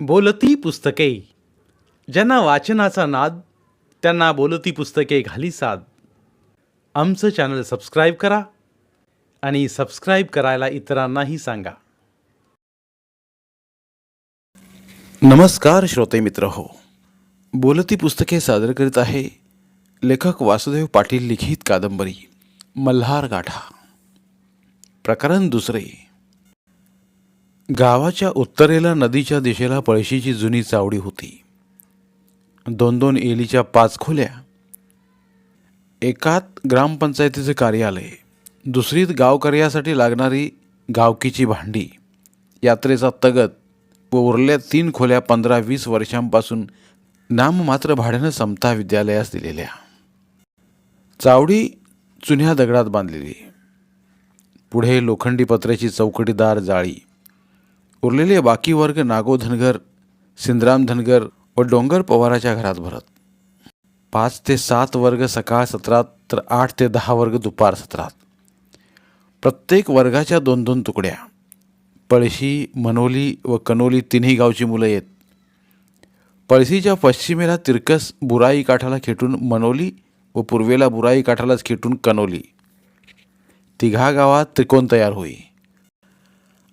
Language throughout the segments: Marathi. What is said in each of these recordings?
बोलती पुस्तके. ज्यांना वाचनाचा नाद त्यांना बोलती पुस्तके घाली साद. आमचं चॅनल सबस्क्राईब करा आणि सबस्क्राईब करायला इतरांनाही सांगा. नमस्कार श्रोते मित्र हो. बोलती पुस्तके सादर करीत आहे लेखक वासुदेव पाटील लिखित कादंबरी मल्हार गाठा. प्रकरण दुसरे. गावाच्या उत्तरेला नदीच्या दिशेला पळशीची जुनी चावडी होती. दोन दोन एलीच्या पाच खोल्या एकात ग्रामपंचायतीचे कार्यालय दुसरीत गावकर्यासाठी लागणारी गावकीची भांडी यात्रेचा तगत व उरल्या तीन खोल्या पंधरा वीस वर्षांपासून नाममात्र भाड्यानं समता विद्यालयास दिलेल्या. चावडी चुन्या दगडात बांधलेली. पुढे लोखंडी पत्र्याची चौकटीदार जाळी उरलेले बाकी वर्ग नागो धनगर सिंद्राम धनगर व डोंगर पवाराच्या घरात भरत. पाच ते सात वर्ग सकाळ सत्रात तर आठ ते दहा वर्ग दुपार सत्रात. प्रत्येक वर्गाच्या दोन दोन तुकड्या. पळशी मनोली व कनोली तिन्ही गावची मुलं येत. पळशीच्या पश्चिमेला तिरकस बुराई काठाला खेटून मनोली व पूर्वेला बुराई काठालाच खेटून कनोली. तिघा गावात त्रिकोण तयार होई.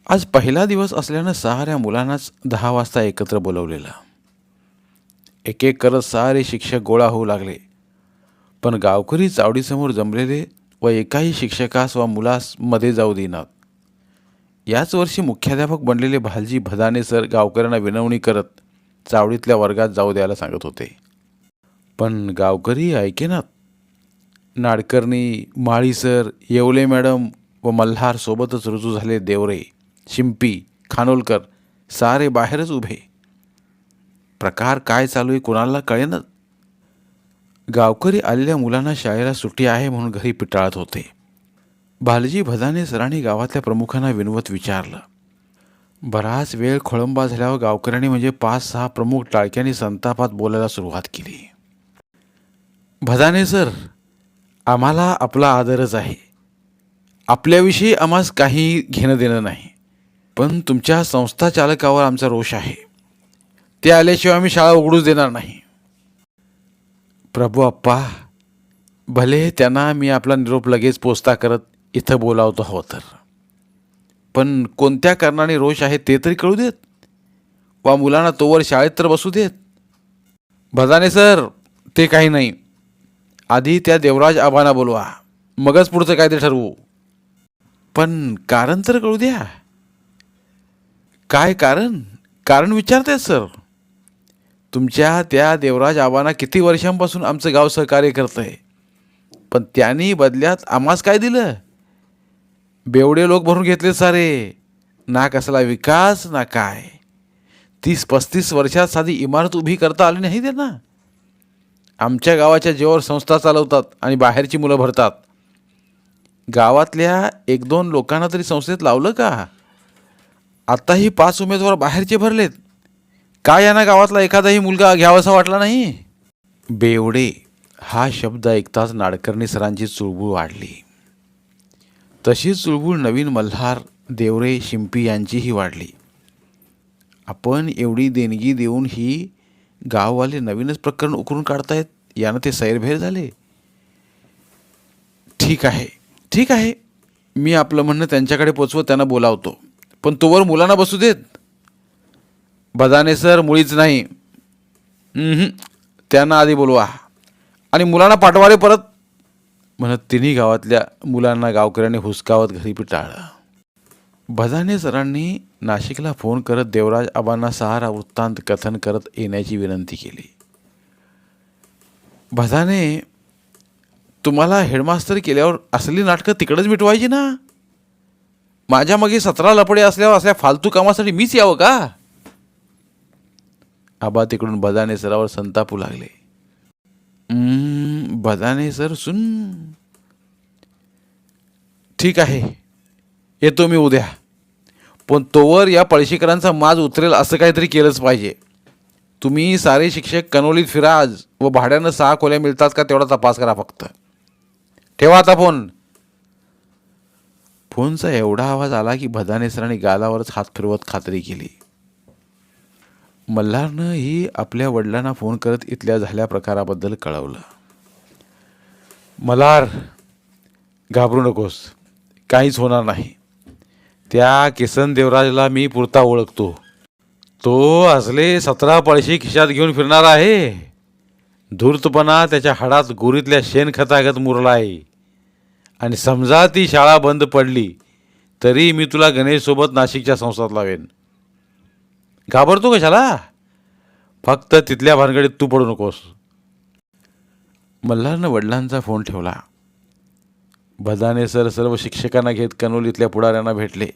आज पहिला दिवस असल्यानं सहाऱ्या मुलांनाच दहा वाजता एकत्र बोलवलेलं. एक एक करत सारे शिक्षक गोळा होऊ लागले. पण गावकरी चावडीसमोर जमलेले व एकाही शिक्षकास व मुलासमध्ये जाऊ देणार याच वर्षी मुख्याध्यापक बनलेले भालजी भदाने सर गावकऱ्यांना विनवणी करत चावडीतल्या वर्गात जाऊ द्यायला सांगत होते. पण गावकरी ऐकेनात नाडकर्णी माळी सर येवले मॅडम व मल्हार सोबतच रुजू झाले देवरे. शिंपी खानोलकर सारे बाहेरच उभे. प्रकार काय चालू आहे कोणाला कळेनच गावकरी आलेल्या मुलांना शाळेला सुट्टी आहे म्हणून घरी पिटाळत होते. भालजी भदाने सरांनी गावातल्या प्रमुखांना विनवत विचारलं. बराच वेळ खोळंबा झाल्यावर गावकऱ्यांनी म्हणजे पाच सहा प्रमुख टाळक्यांनी संतापात बोलायला सुरुवात केली. भदाने सर आम्हाला आपला आदरच आहे. आपल्याविषयी आम्हास काही घेणं देणं नाही. पण तुमच्या संस्था चालकावर आमचा रोष आहे. ते आल्याशिवाय आम्ही शाळा उघडूच देणार नाही. प्रभू आप्पा भले त्यांना मी आपला निरोप लगेच पोचता करत इथं बोलावतो हवं तर. पण कोणत्या कारणाने रोष आहे ते तरी कळू देत. वा मुलांना तोवर शाळेत तर बसू देत. भदाने सर ते काही नाही. आधी त्या देवराज आबांना बोलवा. मगच पुढचं काय ते ठरवू. पण कारण तर कळू द्या. काय कारण? कारण विचारते सर. तुमच्या त्या देवराज आबांना किती वर्षांपासून आमचं गाव सहकार्य करतंय. पण त्यांनी बदल्यात आम्हास काय दिलं? बेवडे लोक भरून घेतले सारे. ना कसला विकास ना काय. तीस पस्तीस वर्षात साधी इमारत उभी करता आली नाही त्यांना. आमच्या गावाच्या जेवर संस्था चालवतात आणि बाहेरची मुलं भरतात. गावातल्या एक दोन लोकांना तरी संस्थेत लावलं का? आत्ताही पाच उमेदवार बाहेरचे भरलेत. का यांना गावातला एखादाही मुलगा घ्यावासा वाटला नाही? बेवडे हा शब्द ऐकताच नाडकर्णी सरांची चुळबुळ वाढली. तशीच चुळबुळ नवीन मल्हार देवरे शिंपी यांचीही वाढली. आपण एवढी देणगी देऊन ही गाववाले नवीनच प्रकरण उकरून काढतायत यानं ते सैरभैर झाले? ठीक आहे ठीक आहे. मी आपलं म्हणणं त्यांच्याकडे पोचवत त्यांना बोलावतो. पण तोवर मुलांना बसू देत. बदाने सर मुळीच नाही. त्यांना आधी बोलवा. आणि मुलांना पाठवा रे परत. म्हणत तिन्ही गावातल्या मुलांना गावकऱ्यांनी हुसकावत घरी पिटाळलं. भदाने सरांनी नाशिकला फोन करत देवराज आबांना सहारा वृत्तांत कथन करत येण्याची विनंती केली. भदाने तुम्हाला हेडमास्तर केल्यावर असली नाटकं तिकडंच मिटवायची ना? माझ्या मागे सतरा लपडे असल्यावर असल्या फालतू कामासाठी मीच यावं का? आबा तिकडून बदाने सरावर संतापू लागले. बदाने सर सुन. ठीक आहे येतो मी उद्या. पण तोवर या पळशीकरांचा माज उतरेल असं काहीतरी केलंच पाहिजे. तुम्ही सारे शिक्षक कनोलीत फिरा आज व भाड्यानं सहा खोल्या मिळतात का तेवढा तपास करा फक्त. ठेवा आता फोन. फोनचा एवढा आवाज आला की भदानेसराने गालावरच हात फिरवत खात्री केली. मल्हारनंही आपल्या वडिलांना फोन करत इथल्या झाल्या प्रकाराबद्दल कळवलं. मल्हार घाबरू नकोस. काहीच होणार नाही. त्या किसन देवराजला मी पुरता ओळखतो. तो असले सतरा पळशी खिशात घेऊन फिरणार आहे. धूर्तपणा त्याच्या हाडात गोरीतल्या शेणखतागत मुरला आहे आणि समजा ती शाळा बंद पडली तरी मी तुला गणेशसोबत नाशिकच्या संस्थात लावेन. घाबरतो कशाला फक्त तिथल्या भानगडीत तू पडू नकोस. मल्हारनं वडिलांचा फोन ठेवला. भदाने सर सर्व शिक्षकांना घेत कनोलीतल्या पुढाऱ्यांना भेटले.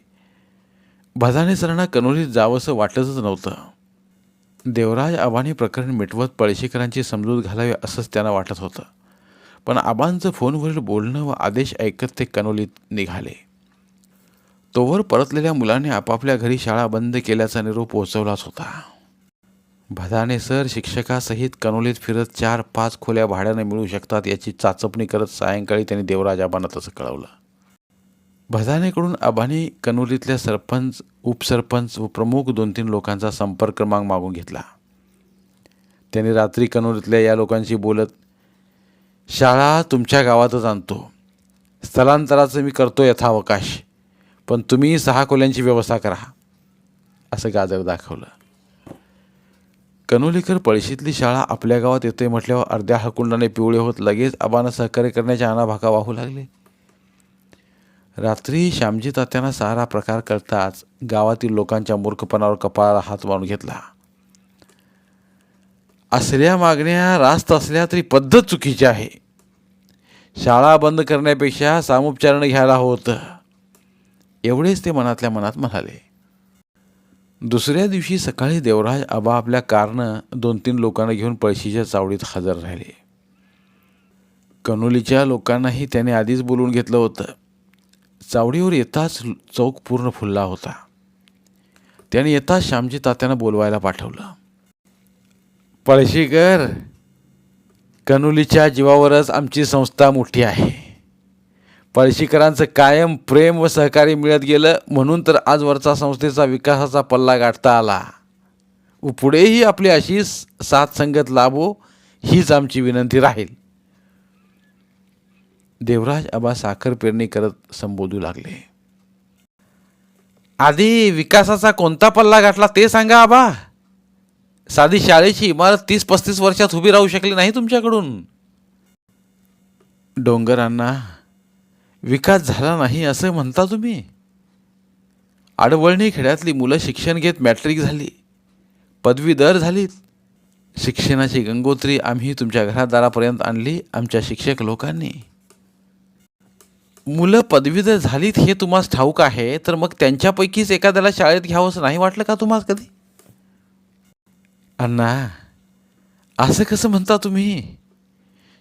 भदाने सरांना कनोलीत जावंसं वाटतच नव्हतं. देवराज आबाने प्रकरण मिटवत पळशीकरांची समजूत घालावी असंच त्यांना वाटत होतं. पण आबांचं फोनवरील बोलणं व आदेश ऐकत ते कनोलीत निघाले. तोवर परतलेल्या मुलाने आपापल्या घरी शाळा बंद केल्याचा निरोप पोहोचवलाच होता. भदाने सर शिक्षकासहित कनोलीत फिरत चार पाच खोल्या भाड्याने मिळू शकतात याची चाचपणी करत सायंकाळी त्यांनी देवराज आबांना तसं कळवलं. भदानेकडून आबाने कनोलीतल्या सरपंच उपसरपंच व प्रमुख दोन तीन लोकांचा संपर्क क्रमांक मागून घेतला. त्यांनी रात्री कनोलीतल्या या लोकांशी बोलत शाळा तुमच्या गावातच आणतो. स्थलांतराचं मी करतो यथावकाश. पण तुम्ही सहा खोल्यांची व्यवस्था करा. असं गाजर दाखवलं. कनोलीकर पळशीतली शाळा आपल्या गावात येते म्हटल्यावर अर्ध्या हकुंडाने पिवळे होत लगेच आबानं सहकार्य करण्याच्या अनाभाका वाहू लागले. रात्री श्यामजी तात्यांना सारा प्रकार करताच गावातील लोकांच्या मूर्खपणावर कपाळाला हात मारून घेतला. असल्या मागण्या रास्त असल्या तरी पद्धत चुकीची आहे. शाळा बंद करण्यापेक्षा सामुपचारण घ्यायला होतं. एवढेच ते मनातल्या मनात म्हणाले. दुसऱ्या दिवशी सकाळी देवराज आबा आपल्या कारनं दोन तीन लोकांना घेऊन पळशीच्या चावडीत हजर राहिले. कनोलीच्या लोकांनाही त्याने आधीच बोलवून घेतलं होतं. चावडीवर येताच चौक पूर्ण फुलला होता. त्याने येताच श्यामजी तात्यांना बोलवायला पाठवलं. पळशीकर कनोलीच्या जीवावरच आमची संस्था मोठी आहे. पळशीकरांचं कायम प्रेम व सहकार्य मिळत गेलं म्हणून तर आजवरचा संस्थेचा विकासाचा पल्ला गाठता आला. व पुढेही आपली अशी साथ संगत लाभो हीच आमची विनंती राहील. देवराज आबा साखर पेरणी करत संबोधू लागले. आधी विकासाचा कोणता पल्ला गाठला ते सांगा आबा. साधी शाळेची इमारत तीस पस्तीस वर्षात उभी राहू शकली नाही तुमच्याकडून. डोंगरांना विकास झाला नाही असं म्हणता तुम्ही? आडवळणी खेड्यातली मुलं शिक्षण घेत मॅट्रिक झाली. पदवीधर झालीत. शिक्षणाची गंगोत्री आम्ही तुमच्या घरादारापर्यंत आणली आमच्या शिक्षक लोकांनी. मुलं पदवीधर झालीत हे तुम्हाला ठाऊक आहे तर मग त्यांच्यापैकीच एखाद्याला शाळेत घ्यावं असं नाही वाटलं का तुम्हाला कधी? अण्णा असं कसं म्हणता तुम्ही?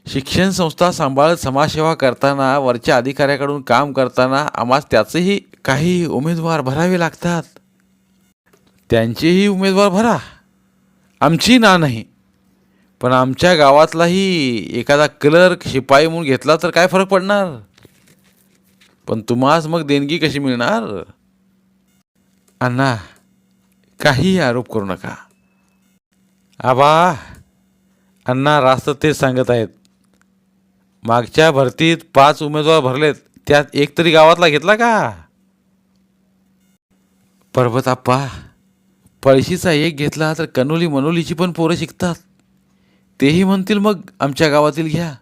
शिक्षण संस्था सांभाळत समाजसेवा करताना वरच्या अधिकाऱ्याकडून काम करताना आम्हास त्याचेही काही उमेदवार भरावे लागतात. त्यांचेही उमेदवार भरा. आमची ना नाही. पण आमच्या गावातलाही एखादा क्लर्क शिपाई म्हणून घेतला तर काय फरक पडणार? पण तुम्हास मग देणगी कशी मिळणार? अण्णा काहीही आरोप करू नका. आबा अण्णा रास्त तेच सांगत आहेत. मागच्या भरतीत पाच उमेदवार भरलेत त्यात एक तरी गावातला घेतला का? पर्वताप्पा पळशीचा एक घेतला तर कनोली मनोलीची पण पोरं शिकतात. तेही म्हणतील मग आमच्या गावातील घ्या.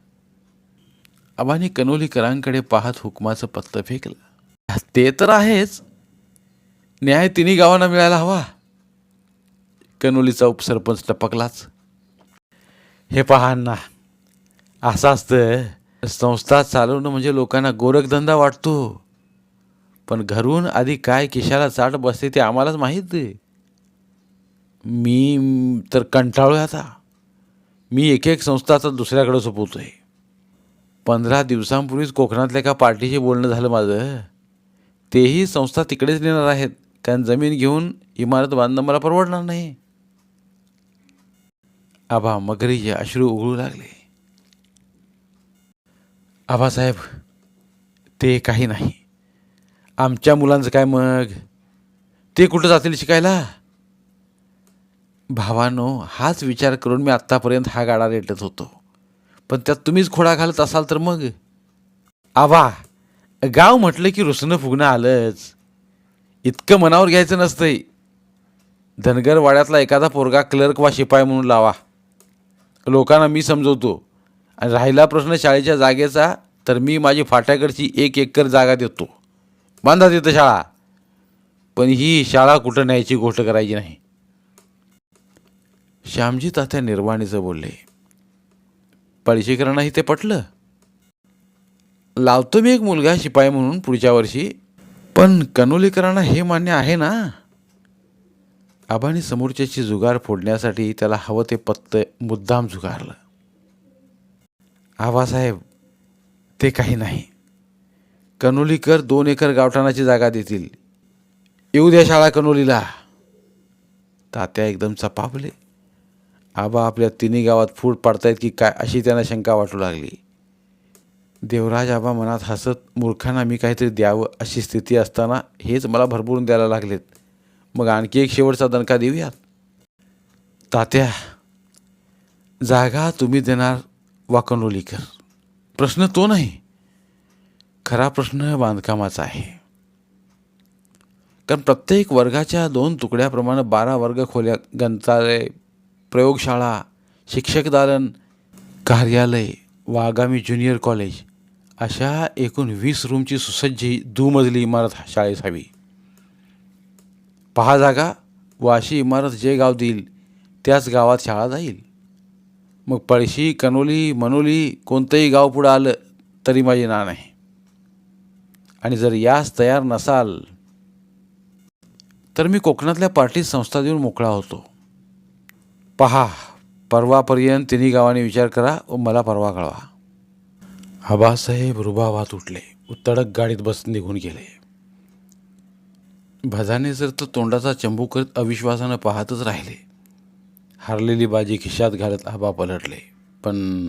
आबाने कनोलीकरांकडे पाहत हुकमाचं पत्तं फेकलं. ते तर आहेच. न्याय तिन्ही गावांना मिळायला हवा. कनोलीचा उपसरपंच टपकलाच. हे पहा ना असं असतं संस्था चालवणं म्हणजे लोकांना गोरखधंदा वाटतो. पण घरून आधी काय किशाला चाट बसते ते आम्हालाच माहीत आहे. मी तर कंटाळू आता. मी एक एक संस्था आता दुसऱ्याकडे सोपवतो आहे पंधरा दिवसांपूर्वीच कोकणातल्या एका पार्टीशी बोलणं झालं माझं. तेही संस्था तिकडेच नेणार आहेत. कारण जमीन घेऊन इमारत बांधणं मला परवडणार नाही. आबा मगरीचे अश्रू उघडू लागले. आबासाहेब ते काही नाही. आमच्या मुलांचं काय मग? ते कुठं जातील शिकायला? भावानो हाच विचार करून मी आत्तापर्यंत हा गाडा रेटत होतो. पण त्यात तुम्हीच खोडा घालत असाल तर मग? आवा गाव म्हटलं की रुसणं फुगणं आलंच. इतकं मनावर घ्यायचं नसतंय. धनगर वाड्यातला एखादा पोरगा क्लर्क वा शिपाई म्हणून लावा. लोकांना मी समजवतो. आणि राहिला प्रश्न शाळेच्या जागेचा तर मी माझी फाट्याकडची एक एकर जागा देतो. बांधा देतं शाळा. पण ही शाळा कुठं न्यायची गोष्ट करायची नाही. श्यामजी तात्या निर्वाणीचं बोलले. पळशीकरांनाही ते पटलं. लावतो मी एक मुलगा शिपाई म्हणून पुढच्या वर्षी. पण कनोलीकरांना हे मान्य आहे ना? आबाने समोरच्याची जुगार फोडण्यासाठी त्याला हवं ते पत्त मुद्दाम जुगारलं. आबासाहेब ते काही नाही. कनोलीकर दोन एकर गावठाणाची जागा देतील. येऊ द्या शाळा कनोलीला. तात्या एकदम चपापले. आबा आपल्या तिन्ही गावात फूट पाडतायत की काय अशी त्यांना शंका वाटू लागली. देवराज आबा मनात हसत मूर्खांना मी काहीतरी द्यावं अशी स्थिती असताना हेच मला भरभरून द्यायला लागलेत. मग आणखी एक शेवटचा दणका देऊयात. तात्या जागा तुम्ही देणार वाकणोलीकर प्रश्न तो नाही. खरा प्रश्न बांधकामाचा आहे. कारण प्रत्येक वर्गाच्या दोन तुकड्याप्रमाणे बारा वर्ग खोल्या ग्रंथालय प्रयोगशाळा शिक्षक दालन कार्यालय व आगामी ज्युनियर कॉलेज अशा एकूण वीस रूमची सुसज्ज ही दुमजली इमारत शाळेत हवी. पहा जागा व अशी इमारत जे गाव देईल त्याच गावात शाळा जाईल. मग पळशी कनोली मनोली कोणतंही गाव पुढं आलं तरी माझी ना नाही आणि जर यास तयार नसाल तर मी कोकणातल्या पार्टीत संस्था देऊन मोकळा होतो. पहा परवापर्यंत तिन्ही गावांनी विचार करा व मला परवा कळवा. आबासाहेब रुबाबात उठले व तडक गाडीत बस निघून गेले. भजाने जर तर तोंडाचा चंबू करत अविश्वासानं पाहतच राहिले. हारलेली बाजी खिशात घालत आबा पलटले. पण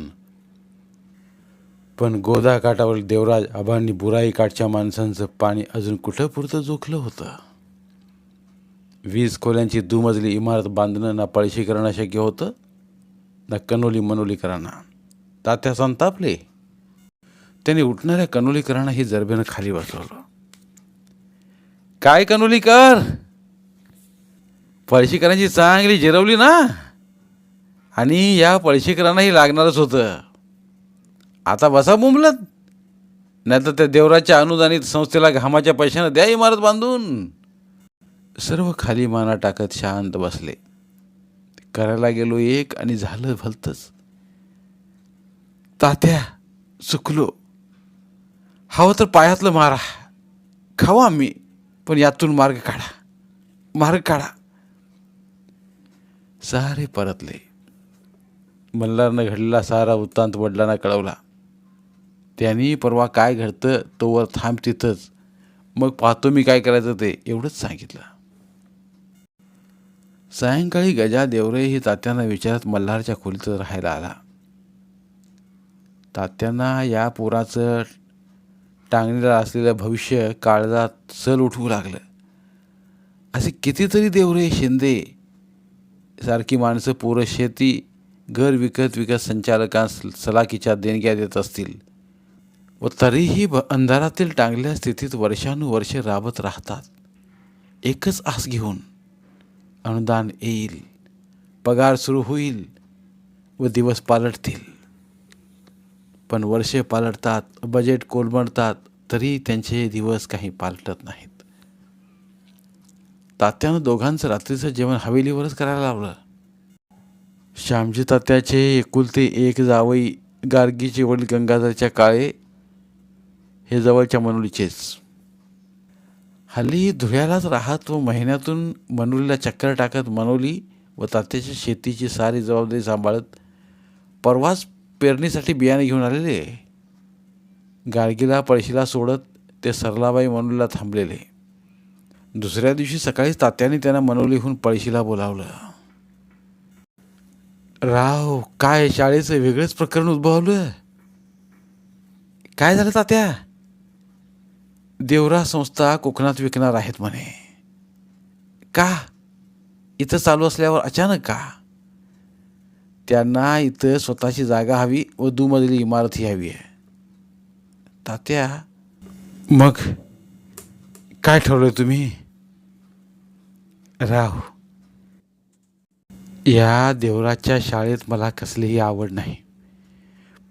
पण गोदा काठावर देवराज आबांनी बुराई काठच्या माणसांचं पाणी अजून कुठं पुरतं जोखलं होतं? वीज खोल्यांची दुमजली इमारत बांधणं ना पळशी करणं शक्य होतं? ना कनोली मनोलीकरांना तात्या संतापले? त्यांनी उठणाऱ्या कनोलीकरांना ही जरबेनं खाली बसवलं. काय कनोलीकर? पळशीकरांची चांगली जिरवली ना? आणि या पळशीकरांनाही लागणारच होतं. आता बसा मुंबलत. नाही तर त्या देवराच्या अनुदानित संस्थेला घामाच्या पैशानं द्या इमारत बांधून. सर्व खाली माना टाकत शांत बसले. करायला गेलो एक आणि झालं भलतंच तात्या चुकलो. हवं तर पायातलं मारा. खावा आम्ही. पण यातून मार्ग काढा. मार्ग काढा. सारे परतले. मल्हारनं घडलेला सारा वृत्तांत वडिलांना कळवला. त्यांनी परवा काय घडतं तोवर थांब तिथंच. मग पाहतो मी काय करायचं ते एवढंच सांगितलं. सायंकाळी गजा देवरे ही तात्यांना विचारत मल्हारच्या खोलीत राहायला आला. तात्यांना या पोराचं टांगणीला असलेलं भविष्य काळजात सल उठवू लागलं. असे कितीतरी देवरे शिंदे सारखी माणसं पोरं शेती घर विकत विकत संचालकांस सलाकीच्या देणग्या देत असतील. व तरीही ब अंधारातील टांगल्या स्थितीत वर्षानुवर्षे राबत राहतात. एकच आस घेऊन अनुदान येईल. पगार सुरू होईल व दिवस पालटतील. पण वर्षे पालटतात बजेट कोलमडतात तरी त्यांचे दिवस काही पालटत नाहीत. तात्यानं दोघांचं रात्रीचं जेवण हवेलीवरच करायला लावलं. श्यामजी तात्याचे एकुलते एक जावई गार्गीचे वडील गंगाधरच्या काळे हे जवळच्या मनोलीचेच. हल्ली धुळ्यालाच राहत व महिन्यातून मनोलीला चक्कर टाकत मनोली व तात्याच्या शेतीची सारी जबाबदारी सांभाळत परवाच पेरणीसाठी बियाणे घेऊन आलेले गाडगीला पळशीला सोडत ते सरलाबाई मनोलीला थांबलेले. दुसऱ्या दिवशी सकाळीच तात्याने त्यांना मनोलीहून पळशीला बोलावलं. राव काय शाळेचं वेगळंच प्रकरण उद्भवलं काय झालं तात्या? देवरा संस्था कोकणात विकणार आहेत म्हणे. का? इथं चालू असल्यावर अचानक का? त्यांना इथं स्वतःची जागा हवी व दुमजली इमारत ही हवी आहे. तात्या मग काय ठरवलं तुम्ही? राव या देवराच्या शाळेत मला कसलीही आवड नाही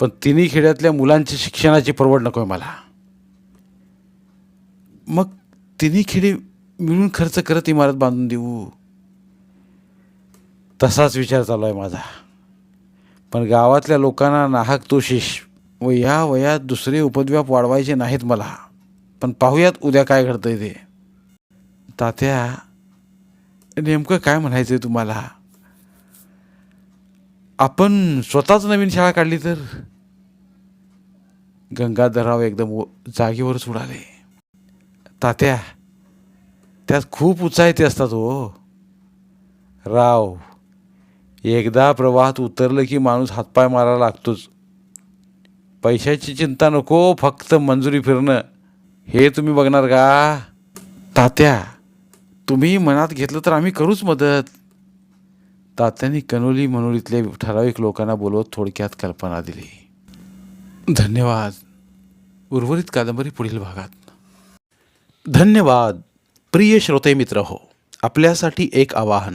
पण तिन्ही खेड्यातल्या मुलांच्या शिक्षणाची परवड नको आहे मला. मग तिन्ही खेडे मिळून खर्च करत इमारत बांधून देऊ? तसाच विचार चालू आहे माझा. पण गावातल्या लोकांना नाहक तो शिश व या वयात दुसरे उपद्व्याप वाढवायचे नाहीत मला. पण पाहूयात उद्या काय घडतंय ते. तात्या नेमकं काय म्हणायचं आहे तुम्हाला? आपण स्वतःच नवीन शाळा काढली तर? गंगाधरराव एकदम व- जागेवरच उडाले तात्या त्यात खूप उत्साहित असतात हो. राव एकदा प्रवाहात उतरलं की माणूस हातपाय मारायला लागतोच. पैशाची चिंता नको फक्त मंजुरी फिरणं. हे तुम्ही बघणार का? तात्या तुम्ही मनात घेतलं तर आम्ही करूच मदत. तात्यांनी कनोली मनोलीतल्या ठराविक लोकांना बोलवत थोडक्यात कल्पना दिली. धन्यवाद. उर्वरित कादंबरी पुढील भागात. धन्यवाद. प्रिय श्रोते मित्र हो आपल्यासाठी एक आवाहन.